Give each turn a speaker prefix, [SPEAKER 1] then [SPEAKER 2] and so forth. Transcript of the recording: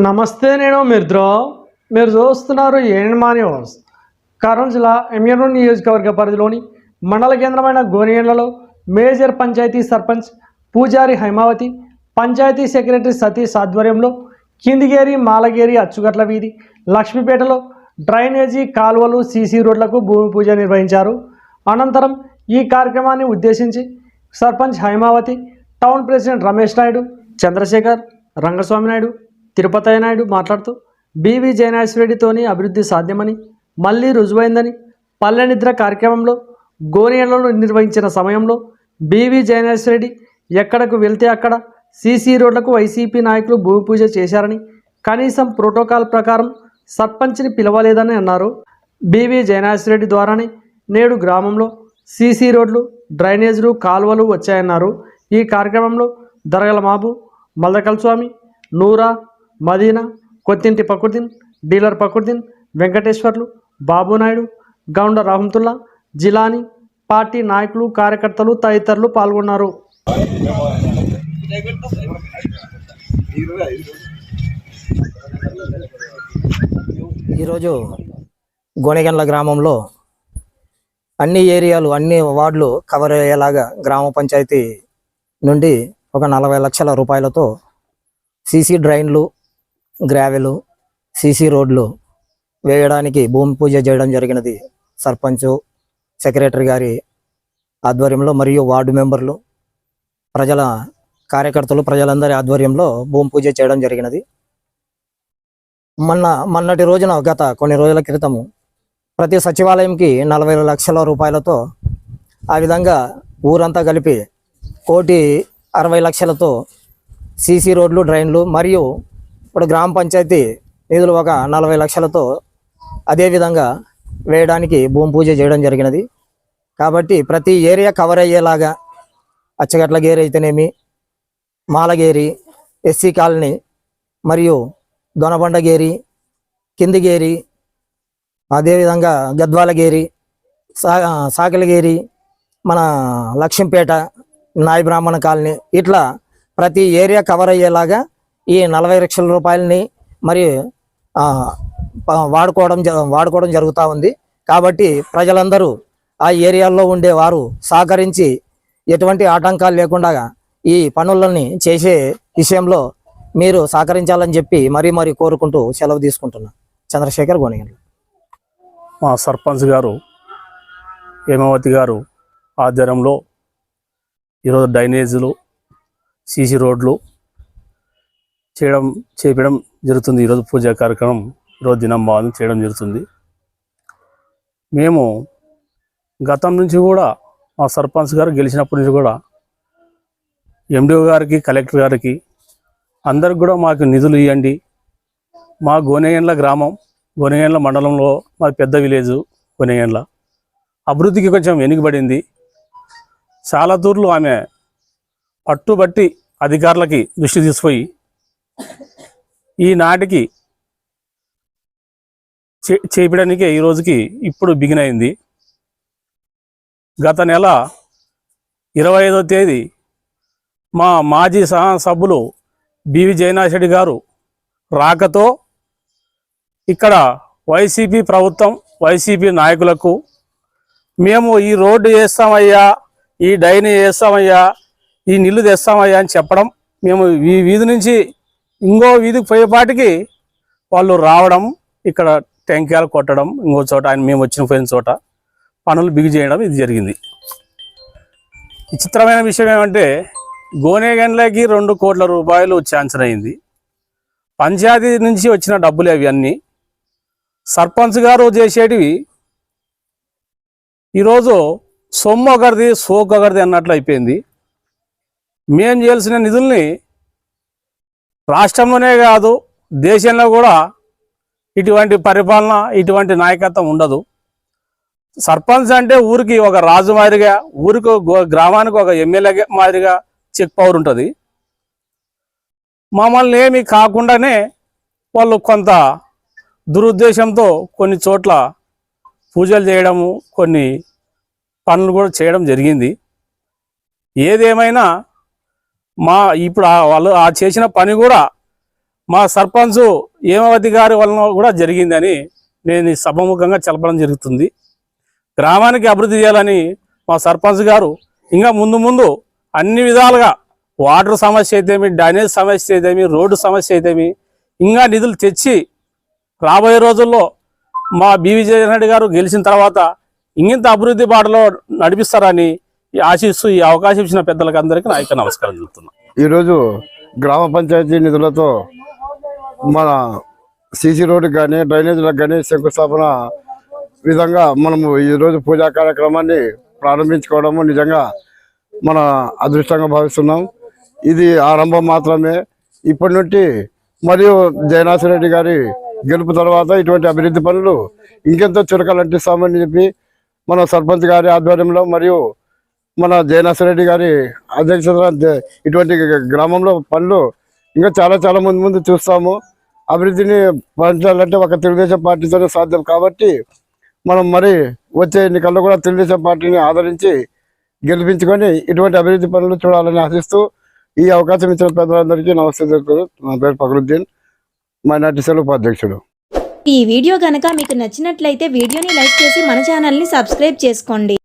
[SPEAKER 1] నమస్తే నేను మిత్రో మీరు చూస్తున్నారు ఏణమా న్యూస్. కర్నూలు జిల్లా ఎమ్మెనూరు నియోజకవర్గ పరిధిలోని మండల కేంద్రమైన గోనియండ్లలో మేజర్ పంచాయతీ సర్పంచ్ పూజారి హైమావతి పంచాయతీ సెక్రటరీ సతీష్ ఆధ్వర్యంలో కిందిగేరి మాలగేరి అచ్చుగట్ల వీధి లక్ష్మీపేటలో డ్రైనేజీ కాలువలు సీసీ రోడ్లకు భూమి పూజ నిర్వహించారు. అనంతరం ఈ కార్యక్రమాన్ని ఉద్దేశించి సర్పంచ్ హైమావతి టౌన్ ప్రెసిడెంట్ రమేష్ నాయుడు చంద్రశేఖర్ రంగస్వామి నాయుడు తిరుపతయ్య నాయుడు మాట్లాడుతూ బీవీ జయనాశ్వరెడ్డితోని అభివృద్ధి సాధ్యమని మళ్ళీ రుజువైందని పల్లె నిద్ర కార్యక్రమంలో గోనియలలో నిర్వహించిన సమయంలో బీవీ జయనాశ్వరెడ్డి ఎక్కడకు వెళ్తే అక్కడ సీసీ రోడ్లకు వైసీపీ నాయకులు భూమి పూజ చేశారని కనీసం ప్రోటోకాల్ ప్రకారం సర్పంచ్ని పిలవలేదని అన్నారు. బీవీ జయనాశ్వరెడ్డి ద్వారానే నేడు గ్రామంలో సీసీ రోడ్లు డ్రైనేజీలు కాలువలు వచ్చాయన్నారు. ఈ కార్యక్రమంలో దరగల మాబు మల్దకల్ స్వామి నూరా మదీనా కొత్తింటి పకుర్దీన్ డీలర్ పకుర్దీన్ వెంకటేశ్వర్లు బాబునాయుడు గౌండ రహమతుల్లా జిలాని పార్టీ నాయకులు కార్యకర్తలు తదితరులు పాల్గొన్నారు.
[SPEAKER 2] ఈరోజు గోనెగండ్ల గ్రామంలో అన్ని ఏరియాలు అన్ని వార్డులు కవర్ అయ్యేలాగా గ్రామ పంచాయతీ నుండి ఒక నలభై లక్షల రూపాయలతో సీసీ డ్రైన్లు గ్రావెలు సీసీ రోడ్లు వేయడానికి భూమి పూజ చేయడం జరిగినది. సర్పంచ్ సెక్రటరీ గారి ఆధ్వర్యంలో మరియు వార్డు మెంబర్లు ప్రజల కార్యకర్తలు ప్రజలందరి ఆధ్వర్యంలో భూమి పూజ చేయడం జరిగినది. మొన్న మొన్నటి రోజున గత కొన్ని రోజుల క్రితము ప్రతి సచివాలయంకి నలభై లక్షల రూపాయలతో ఆ విధంగా ఊరంతా కలిపి కోటి అరవై లక్షలతో సీసీ రోడ్లు డ్రైన్లు మరియు ఇప్పుడు గ్రామ పంచాయతీ నిధులు ఒక నలభై లక్షలతో అదేవిధంగా వేయడానికి భూమి పూజ చేయడం జరిగినది. కాబట్టి ప్రతి ఏరియా కవర్ అయ్యేలాగా అచ్చగట్ల గేరి అయితేనేమి మాలగేరి ఎస్సీ కాలనీ మరియు దొనబండగేరి కిందిగేరి అదేవిధంగా గద్వాలగేరి సా సాకలగేరి మన లక్ష్మీపేట నాయ బ్రాహ్మణ కాలనీ ఇట్లా ప్రతి ఏరియా కవర్ అయ్యేలాగా ఈ నలభై లక్షల రూపాయలని మరి వాడుకోవడం జ- వాడుకోవడం జరుగుతూ ఉంది. కాబట్టి ప్రజలందరూ ఆ ఏరియాల్లో ఉండేవారు సహకరించి ఎటువంటి ఆటంకాలు లేకుండా ఈ పనులని చేసే విషయంలో మీరు సహకరించాలని చెప్పి మరీ మరీ కోరుకుంటూ సెలవు తీసుకుంటున్నా. చంద్రశేఖర్ గోనిగండ్ల.
[SPEAKER 3] మా సర్పంచ్ గారు హేమావతి గారు ఆధ్వర్యంలో ఈరోజు డ్రైనేజీలు సీసీ రోడ్లు చేయడం చేపడం జరుగుతుంది. ఈరోజు పూజా కార్యక్రమం ఈరోజు దినం బాగుంది చేయడం జరుగుతుంది. మేము గతం నుంచి కూడా మా సర్పంచ్ గారు గెలిచినప్పటి నుంచి కూడా ఎండిఓ గారికి కలెక్టర్ గారికి అందరికి కూడా మాకు నిధులు ఇవ్వండి. మా గోనేయండ్ల గ్రామం గోనెగండ్ల మండలంలో మా పెద్ద విలేజ్ గోనెగండ్ల. అభివృద్ధికి కొంచెం వెనుకబడింది. చాలా తూర్లు ఆమె పట్టుబట్టి అధికారులకి దృష్టి తీసుకుపోయి ఈనాటికి చే చేపడానికి ఈ రోజుకి ఇప్పుడు బిగిన్ అయింది. గత నెల ఇరవై ఐదో తేదీ మా మాజీ సహా సభ్యులు బివి జయనాథ్ గారు రాకతో ఇక్కడ వైసీపీ ప్రభుత్వం వైసీపీ నాయకులకు మేము ఈ రోడ్డు వేస్తామయ్యా ఈ డైని వేస్తామయ్యా ఈ నీళ్ళు తెస్తామయ్యా అని చెప్పడం మేము ఈ వీధి నుంచి ఇంకో వీధికి పోయేపాటికి వాళ్ళు రావడం ఇక్కడ టెంకాయలు కొట్టడం ఇంకో చోట ఆయన మేము వచ్చిన పోయిన చోట పనులు బిగి చేయడం ఇది జరిగింది. విచిత్రమైన విషయం ఏమంటే గోనేగండ్లకి రెండు కోట్ల రూపాయలు ఛాన్సర్ అయింది. పంచాయతీ నుంచి వచ్చిన డబ్బులు అవి అన్నీ. సర్పంచ్ గారు చేసేటివి ఈరోజు సొమ్ము ఒకరిది సోకు ఒకరిది అన్నట్లు అయిపోయింది. మేం చేయాల్సిన నిధుల్ని రాష్ట్రంలోనే కాదు దేశంలో కూడా ఇటువంటి పరిపాలన ఇటువంటి నాయకత్వం ఉండదు. సర్పంచ్ అంటే ఊరికి ఒక రాజు మాదిరిగా ఊరికి గో- గ్రామానికి ఒక ఎమ్మెల్యే మాదిరిగా చెక్ పవర్ ఉంటుంది. మమ్మల్ని ఏమి కాకుండానే వాళ్ళు కొంత దురుద్దేశంతో కొన్ని చోట్ల పూజలు చేయడము కొన్ని పనులు కూడా చేయడం జరిగింది. ఏదేమైనా మా ఇప్పుడు ఆ వాళ్ళు ఆ చేసిన పని కూడా మా సర్పంచ్ హేమావతి గారి వలన కూడా జరిగిందని నేను ఈ సభముఖంగా తెలపడం జరుగుతుంది. గ్రామానికి అభివృద్ధి చేయాలని మా సర్పంచ్ గారు ఇంకా ముందు ముందు అన్ని విధాలుగా వాటర్ సమస్య అయితేమి డ్రైనేజ్ సమస్య అయితేమి రోడ్డు సమస్య అయితేమి ఇంకా నిధులు తెచ్చి రాబోయే రోజుల్లో మా బీవీ జగన్ గారు గెలిచిన తర్వాత ఇంగింత అభివృద్ధి బాటలో నడిపిస్తారని ఆశిస్తూ ఈ అవకాశం ఇచ్చిన పెద్దలకు అందరికీ నా యొక్క నమస్కారం చెప్తున్నాను
[SPEAKER 4] ఈరోజు గ్రామ పంచాయతీ నిధులతో మన సీసీ రోడ్డుకి కానీ డ్రైనేజీలకు కానీ శంకుస్థాపన విధంగా మనము ఈరోజు పూజా కార్యక్రమాన్ని ప్రారంభించుకోవడము నిజంగా మన అదృష్టంగా భావిస్తున్నాం. ఇది ఆరంభం మాత్రమే. ఇప్పటి నుండి మరియు జయనాథ్ రెడ్డి గారి గెలుపు తర్వాత ఇటువంటి అభివృద్ధి పనులు ఇంకెంతో చురకలంటిస్తామని చెప్పి మన సర్పంచ్ గారి ఆధ్వర్యంలో మరియు మన జయనాథ్ రెడ్డి గారి అధ్యక్షత ఇటువంటి గ్రామంలో పనులు ఇంకా చాలా చాలా ముందు ముందు చూస్తాము. అభివృద్ధిని పంచాలంటే ఒక తెలుగుదేశం పార్టీతోనే సాధ్యం కాబట్టి మనం మరి వచ్చే ఎన్నికల్లో కూడా తెలుగుదేశం పార్టీని ఆదరించి గెలిపించుకొని ఇటువంటి అభివృద్ధి పనులు చూడాలని ఆశిస్తూ ఈ అవకాశం ఇచ్చిన పెద్దలందరికీ నమస్తే తెలుపుతూ నా పేరు ఫకరుద్దీన్ మైనార్టీ సెల్ ఉపాధ్యక్షుడు
[SPEAKER 5] ఈ వీడియో కనుక మీకు నచ్చినట్లయితే వీడియోని లైక్ చేసి మన ఛానల్ని సబ్స్క్రైబ్ చేసుకోండి.